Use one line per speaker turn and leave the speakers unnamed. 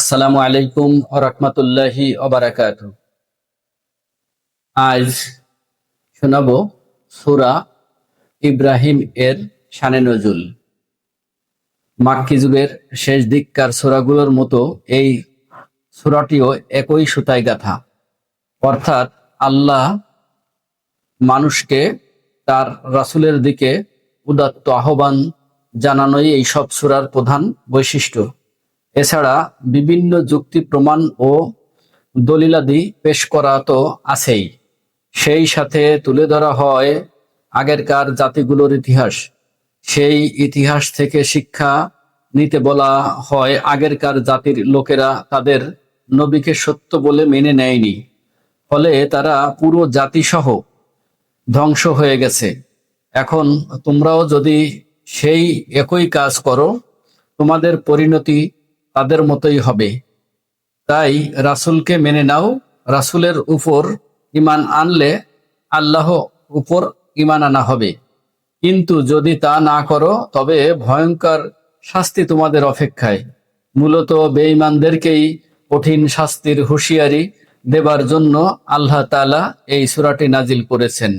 আসসালামু আলাইকুম রহমতুল্লাহি অবরাকাত আজ শোনাব সুরা ইব্রাহিম এর শানে নজুল। মাক্কি যুগের শেষ দিককার সুরাগুলোর মতো এই সুরাটিও একই সুতায় গাথা। অর্থাৎ আল্লাহ মানুষকে তার রাসূলের দিকে উদাত্ত আহ্বান জানানোই এই সব সুরার প্রধান বৈশিষ্ট্য। এছাড়া বিভিন্ন যুক্তি প্রমাণ ও দলিলাদি পেশ করা তো আছেই। সেই সাথে তুলে ধরা হয় আগেরকার জাতিগুলোর ইতিহাস। সেই ইতিহাস থেকে শিক্ষা নিতে বলা হয় আগেরকার জাতির লোকেরা তাদের নবীকে সত্য বলে মেনে নেয়নি। ফলে তারা পুরো জাতিসহ ধ্বংস হয়ে গেছে। এখন তোমরাও যদি সেই একই কাজ করো, তোমাদের পরিণতি তাদের মতোই হবে। তাই রাসূলকে মেনে নাও, রাসূলের উপর ইমান আনলে আল্লাহ উপর ইমান আনা হবে। কিন্তু যদি তা না করো, তবে ভয়ঙ্কর শাস্তি তোমাদের অপেক্ষায়। মূলত বেঈমানদেরকেই কঠিন শাস্তির হুঁশিয়ারি দেবার জন্য আল্লাহ তাআলা এই সূরাটি নাজিল করেছেন।